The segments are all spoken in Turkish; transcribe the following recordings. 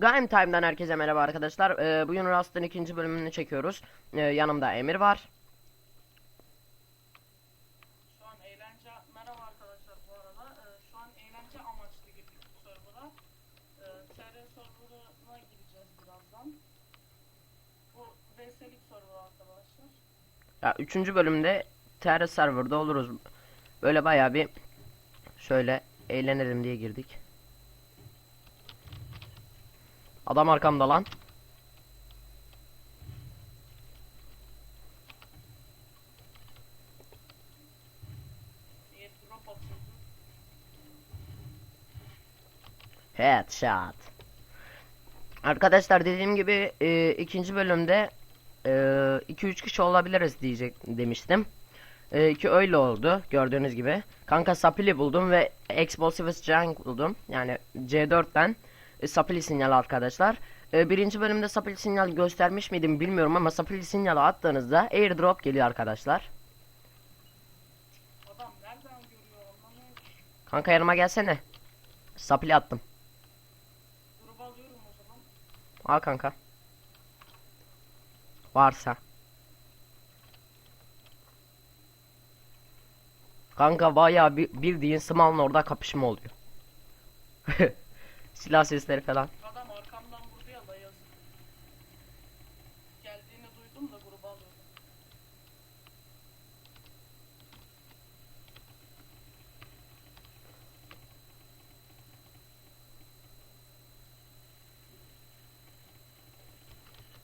Game Time'dan herkese merhaba arkadaşlar. Ee, bugün Rust'ın ikinci bölümünü çekiyoruz. Ee, yanımda Emir var. Şu an eğlence merhaba arkadaşlar bu arada. Ee, şu an eğlence amaçlı girdik bu server'a. Ee, TR server'ına gireceğiz birazdan. Bu VS'lik server arkadaşlar. Ya üçüncü bölümde TR serverda oluruz. Böyle bayağı bir şöyle eğlenelim diye girdik. Adam arkamda lan. Headshot. Arkadaşlar dediğim gibi e, ikinci bölümde 2-3 kişi olabiliriz diyecek demiştim. E, ki öyle oldu gördüğünüz gibi. Kanka Sapili buldum ve Explosives Junk buldum. Yani C4'ten e, Sapili sinyal arkadaşlar. E, birinci bölümde Sapili sinyal göstermiş miydim bilmiyorum ama Sapili sinyal attığınızda airdrop geliyor arkadaşlar. Kanka yanıma gelsene. Sapili attım. Al kanka. Varsa. Kanka bayağı bir, bildiğin Small'ın orada kapışma oluyor. Silah sesleri falan. Adam arkamdan vurdu ya da yazık. Geldiğini duydum da grubu alıyorum.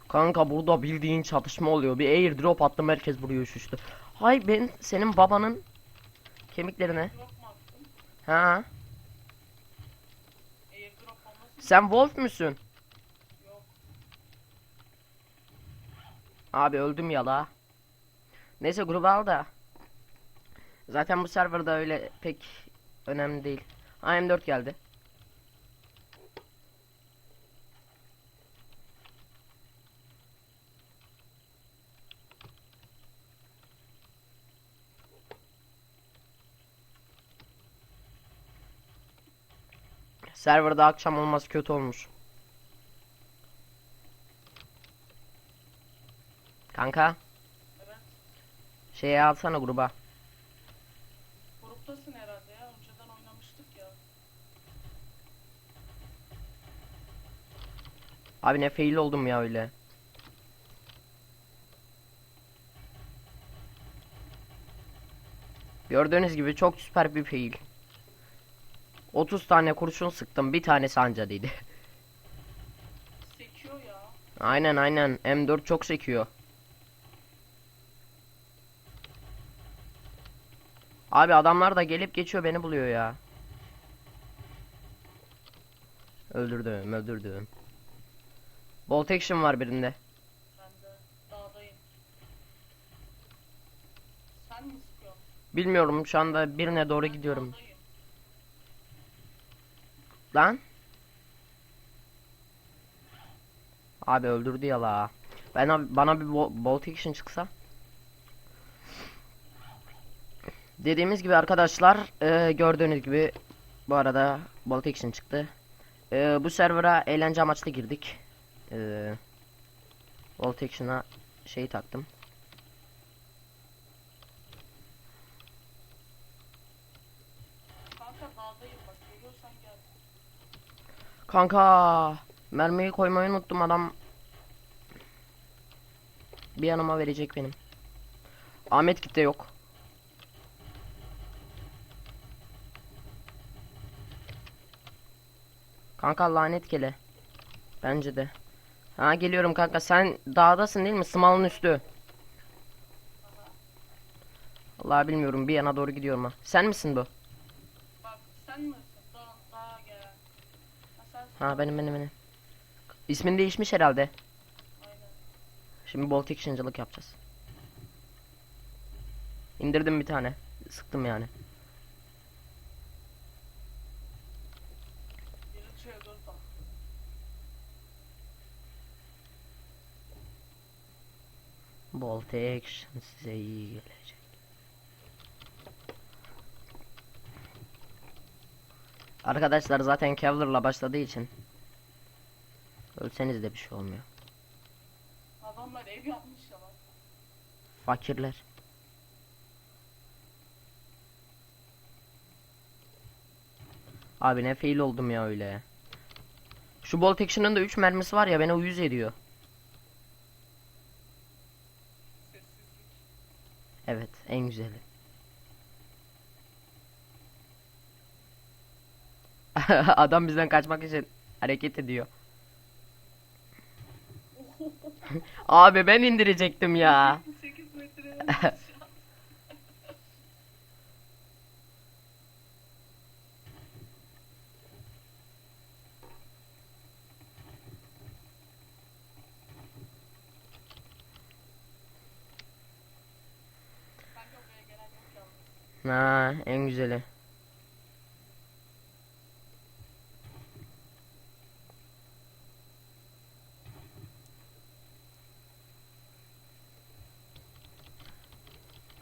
Kanka burada bildiğin çatışma oluyor. Bir airdrop attım herkes buraya üşüştü. Hay ben senin babanın kemiklerine. Ha? Sen Wolf müsün? yok. Abi öldüm ya la. Neyse grubu al da. Zaten bu serverda öyle pek önemli değil. Ha M4 geldi. Serverda akşam olması kötü olmuş. Kanka. Evet. Şeye alsana gruba. Gruptasın herhalde ya. Önceden oynamıştık ya. Abi ne fail oldum ya öyle. Gördüğünüz gibi çok süper bir fail. 30 tane kurşun sıktım bir tanesi anca değdi. Sekiyor ya. aynen aynen M4 çok sekiyor. Abi adamlar da gelip geçiyor beni buluyor ya. Öldürdüm öldürdüm. Bolt action var birinde. Bilmiyorum şu anda birine doğru Ben gidiyorum. dağdayım. Lan. Abi öldürdü ya la. Ben bana bir bo- bolt action çıksa. Dediğimiz gibi arkadaşlar e, gördüğünüz gibi bu arada bolt action çıktı. E, bu server'a eğlence amaçlı girdik. E, bolt action'a şeyi taktım. Kanka dağdayım bak. Görüyorsan gel. Kanka mermiyi koymayı unuttum adam bir yanıma verecek benim. Ahmet kitle yok. Kanka lanet gele. Bence de. Ha geliyorum kanka sen dağdasın değil mi? Small'ın üstü. Allah bilmiyorum bir yana doğru gidiyorum ha. Sen misin bu? Bak sen misin? Ha benim benim benim. İsmin değişmiş herhalde. Şimdi bolt action'cılık yapacağız. İndirdim bir tane. Sıktım yani. Biri C4 al. Bolt action size iyi gelecek. Arkadaşlar zaten Kevlar'la başladığı için Ölseniz de bir şey olmuyor. Adamlar ev yapmış ya. Fakirler. Abi ne fail oldum ya öyle. Şu bolt action'ın da 3 mermisi var ya beni uyuz ediyor. Evet en güzeli. Adam bizden kaçmak için hareket ediyor. Abi ben indirecektim ya. 8 metre aşağı. Kanka buraya gelen yok yalnız. Ha en güzeli.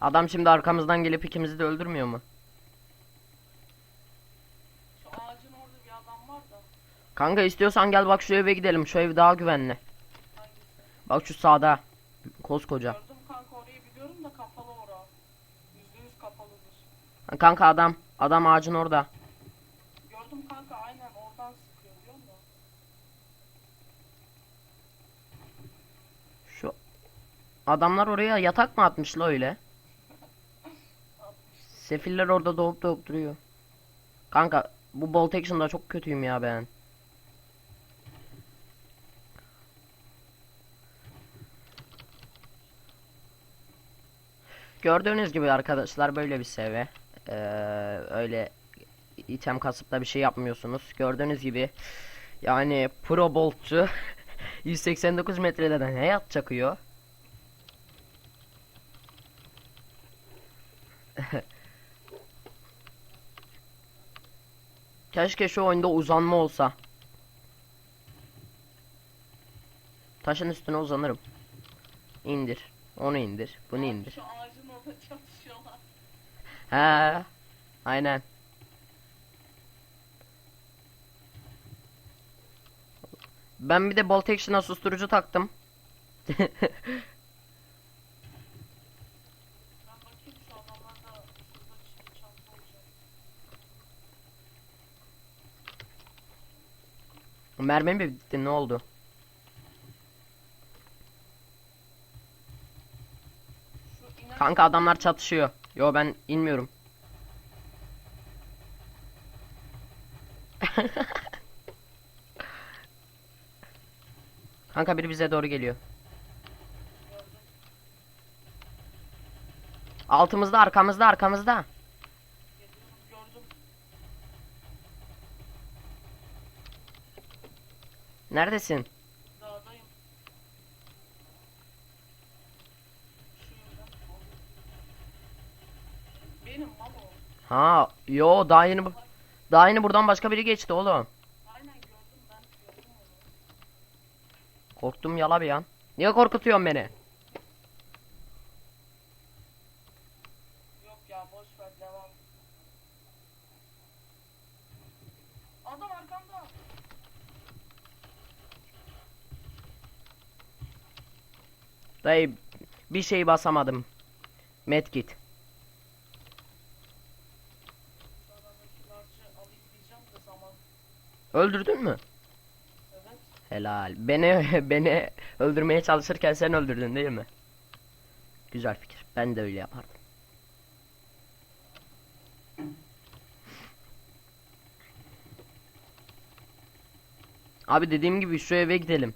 Adam şimdi arkamızdan gelip ikimizi de öldürmüyor mu? Şu ağacın orada bir adam var da. Kanka istiyorsan gel bak şu eve gidelim. Şu ev daha güvenli. Hangisi? Bak şu sağda. Koskoca. Gördüm kanka orayı biliyorum da kapalı ora. Yüzde yüz kapalıdır. Kanka adam. Adam ağacın orada. Gördüm kanka aynen oradan sıkıyor biliyor musun? Şu adamlar oraya yatak mı atmış la öyle? Sefiller orada doğup doğup duruyor. Kanka bu bolt action'da çok kötüyüm ya ben. Gördüğünüz gibi arkadaşlar böyle bir seviye. Ee, öyle item kasıp da bir şey yapmıyorsunuz. Gördüğünüz gibi yani pro boltçu 189 metreden ne yat çakıyor. Keşke şu oyunda uzanma olsa. Taşın üstüne uzanırım. İndir. Onu indir. Bunu indir. Şu ağacın orada çatışıyorlar. He. Aynen. Ben bir de bolt action'a susturucu taktım. Mermim mi bitti ne oldu? Kanka adamlar çatışıyor. Yo ben inmiyorum. Kanka biri bize doğru geliyor. Altımızda arkamızda arkamızda. Geliyorum gördüm. Neredesin? Dağdayım. Benim o. Ha yo daha yeni bu- daha yeni buradan başka biri geçti oğlum. Aynen gördüm ben. Gördüm. Korktum yala bir an. Niye korkutuyorsun beni? Yok ya boş ver devam. Adam arkamda. Dayı bir şey basamadım. Medkit. Öldürdün mü? Evet. Helal. Beni beni öldürmeye çalışırken sen öldürdün değil mi? Güzel fikir. Ben de öyle yapardım. Abi dediğim gibi şu eve gidelim.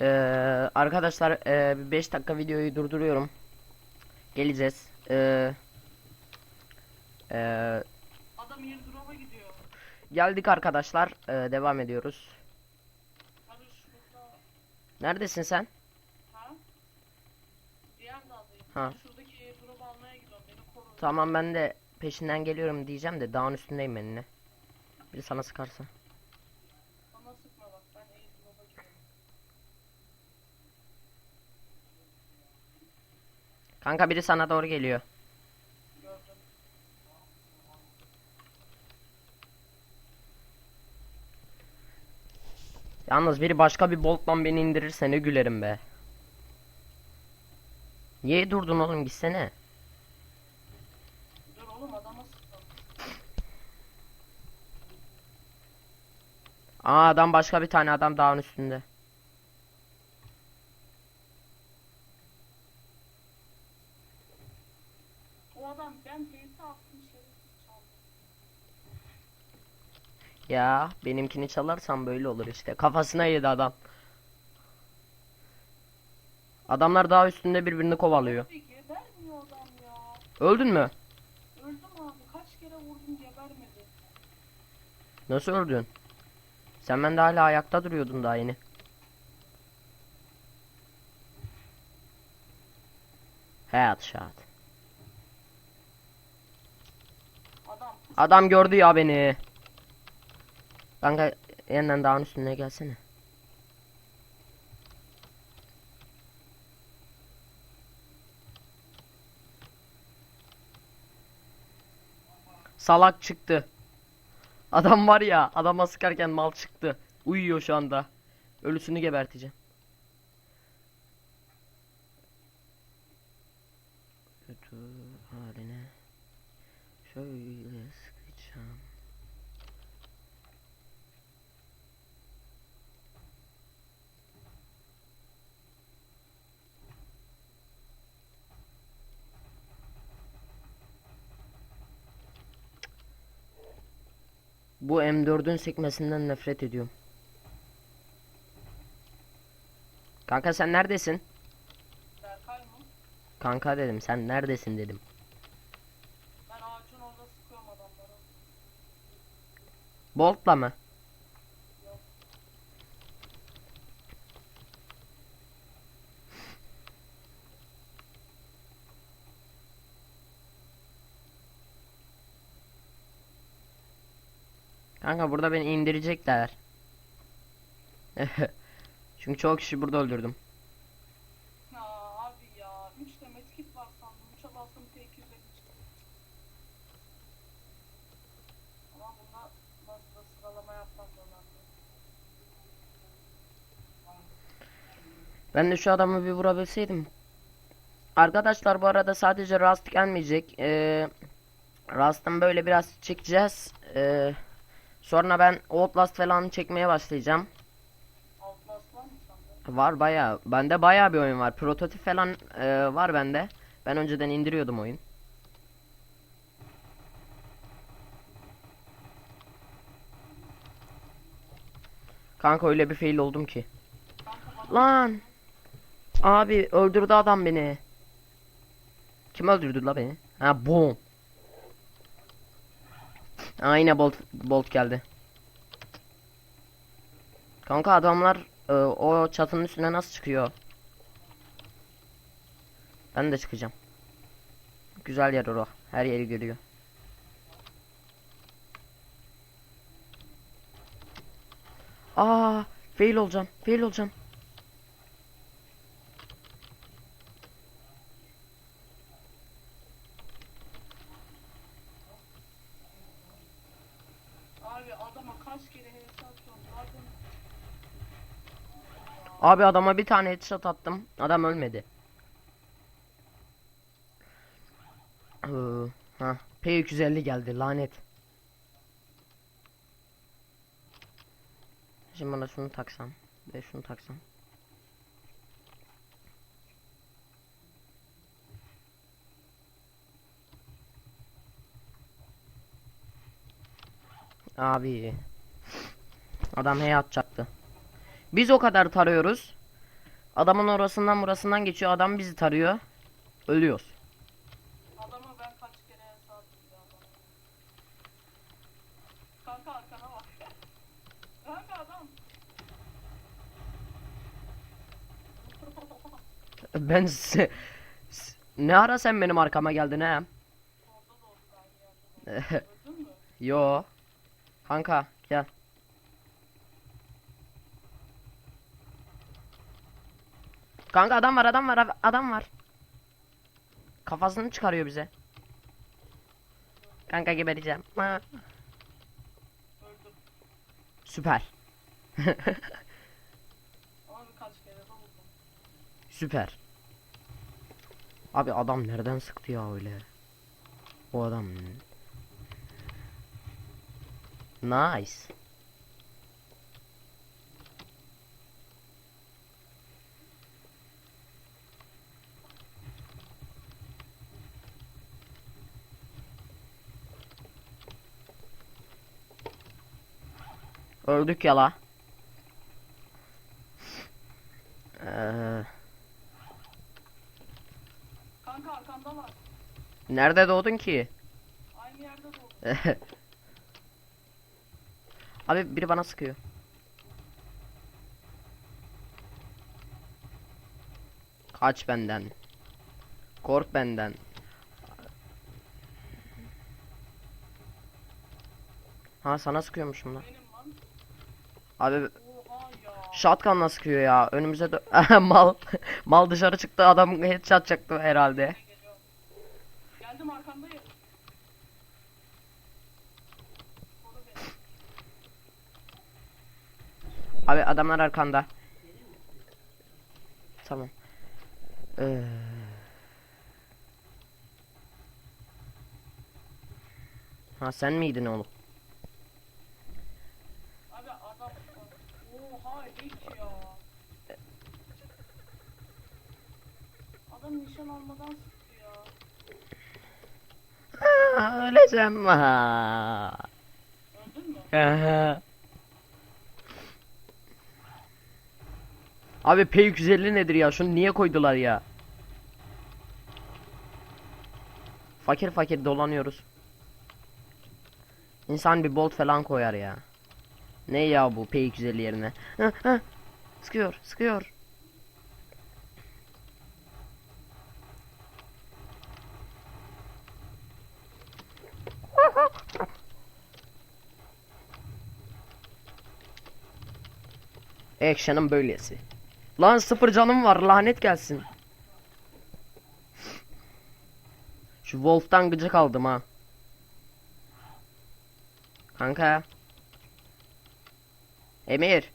Ee, arkadaşlar ee, bir 5 dakika videoyu durduruyorum. Geleceğiz. Ee, ee, Adam airdrop'a gidiyor. geldik arkadaşlar. Ee, devam ediyoruz. Neredesin sen? Ha? Diğer. Ha. Şuradaki airdrop'u almaya gidiyorum. Beni koru. Tamam ben de peşinden geliyorum diyeceğim de dağın üstündeyim ben yine. Biri sana sıkarsa. Bana sıkma bak. Ben airdrop'a gidiyorum. Kanka biri sana doğru geliyor. Yalnız biri başka bir boltla beni indirirse ne gülerim be. Niye durdun oğlum gitsene. Dur oğlum adama. Aa adam başka bir tane adam dağın üstünde. O adam ben teyze attım şerefsiz çaldı. Ya benimkini çalarsan böyle olur işte. Kafasına yedi adam. Adamlar dağ üstünde birbirini kovalıyor. Öldün mü? Öldüm abi. Kaç kere vurdum gebermedi. Nasıl öldün? Sen bende hala ayakta duruyordun daha yeni. Headshot. Adam Adam gördü ya beni. Kanka yeniden dağın üstüne gelsene. Salak çıktı. Adam var ya adama sıkarken mal çıktı. Uyuyor şu anda. Ölüsünü geberteceğim. Kötü haline şöyle Bu M4'ün sekmesinden nefret ediyorum. Kanka sen neredesin? Berkay mı? Kanka dedim sen neredesin dedim. Ben ağacın orada sıkıyorum adamları. Bolt'la mı? Kanka burada beni indirecekler. Çünkü çok kişi burada öldürdüm. Ya abi ya. 3 de medkit var sandım. 3'e bastım T250 çıktı. Ama bunda nasıl sıralama yapmam önemli. Ben de şu adamı bir vurabilseydim. Arkadaşlar bu arada sadece Rust gelmeyecek. Ee, Rust'ın böyle biraz çekeceğiz. Ee, sonra ben Outlast falan çekmeye başlayacağım. Var baya. Bende baya bir oyun var. Prototip falan e, var bende. Ben önceden indiriyordum oyun. Kanka öyle bir fail oldum ki. Lan. Abi öldürdü adam beni. Kim öldürdü la beni? Ha boom. Aynen bolt bolt geldi. Kanka adamlar e, o çatının üstüne nasıl çıkıyor? Ben de çıkacağım. Güzel yer o. Her yeri görüyor. Aa, fail olacağım. Fail olacağım. Abi adama kaç kere HS atıyorum. Zaten Abi adama bir tane headshot attım. Adam ölmedi. Ee, ha, P250 geldi lanet. Şimdi bana şunu taksam ve şunu taksam. Abi. Adam hey atacaktı. Biz o kadar tarıyoruz. Adamın orasından burasından geçiyor. Adam bizi tarıyor. Ölüyoruz. adama ben kaç kere attım ya adama. Kanka arkana bak. Kanka adam. Ben se- s- ne ara sen benim arkama geldin he? Orada da oldu? Yo. Kanka gel. Kanka adam var adam var adam var. Kafasını çıkarıyor bize. Kanka gebereceğim. Ha. Süper. Süper. Abi adam nereden sıktı ya öyle? O adam. Nice. Öldük ya la. Ee, Kanka arkanda var. nerede doğdun ki? Aynı yerde doğdu. Abi biri bana sıkıyor. Kaç benden. Kork benden. Ha sana sıkıyormuşum lan. Benim. Abi shotgunla sıkıyor ya. Önümüze mal mal dışarı çıktı adam headshot çaktı herhalde. Geldim arkandayım. Abi adamlar arkanda. Tamam. Ee... Ha sen miydin oğlum? Abi adam. Oha ilk ya. Adam nişan almadan sıktı ya. Aa, öleceğim? Aha. Abi P250 nedir ya? Şunu niye koydular ya? Fakir fakir dolanıyoruz. İnsan bir bolt falan koyar ya. Ne ya bu P250 yerine? Hah, hah. Sıkıyor, sıkıyor. Action'ın böylesi. Lan sıfır canım var lanet gelsin. Şu Wolf'tan gıcık aldım ha. Kanka. Emir.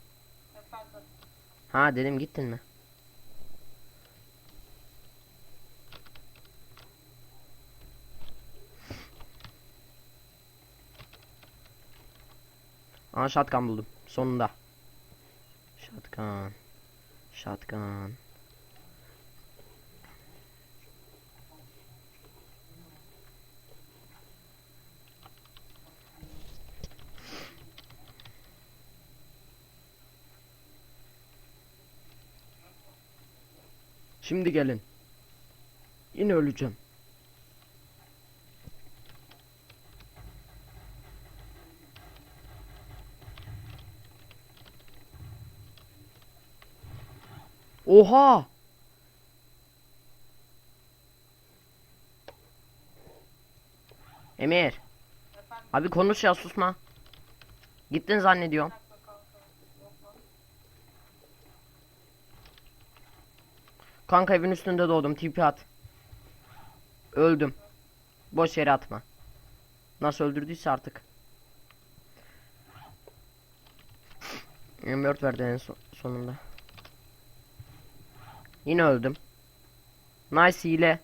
Efendim. Ha dedim gittin mi? Aa shotgun buldum. Sonunda. Shotgun. Shotgun. Şimdi gelin. Yine öleceğim. Oha! Emir, Efendim. abi konuş ya susma. Gittin zannediyorum. Bir dakika kanka. Yok lan. Kanka evin üstünde doğdum. Tipi at. Öldüm. Boş yere atma. Nasıl öldürdüyse artık. 24 verdi en son- sonunda. Yine öldüm. Nice hile.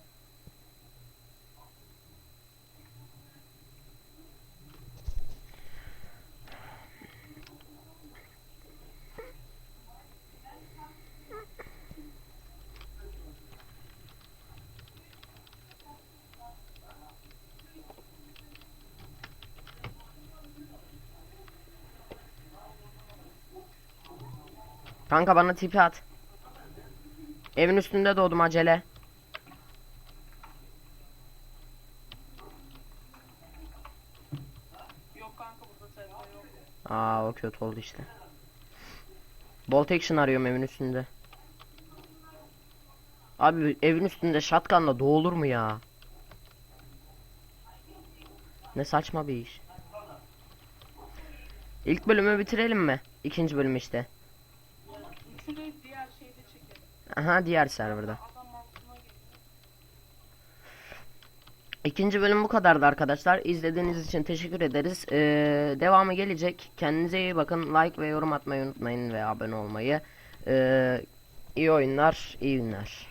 Kanka bana tipi at. Evin üstünde doğdum acele. Aa o kötü oldu işte. Bolt action arıyorum evin üstünde. Abi evin üstünde shotgunla doğulur mu ya? Ne saçma bir iş. İlk bölümü bitirelim mi? İkinci bölüm işte. Üçü de diğer şeyde çekelim. Aha diğer serverda. İkinci bölüm bu kadardı arkadaşlar. İzlediğiniz için teşekkür ederiz. Ee, devamı gelecek. Kendinize iyi bakın. Like ve yorum atmayı unutmayın ve abone olmayı. Ee, iyi oyunlar, iyi günler.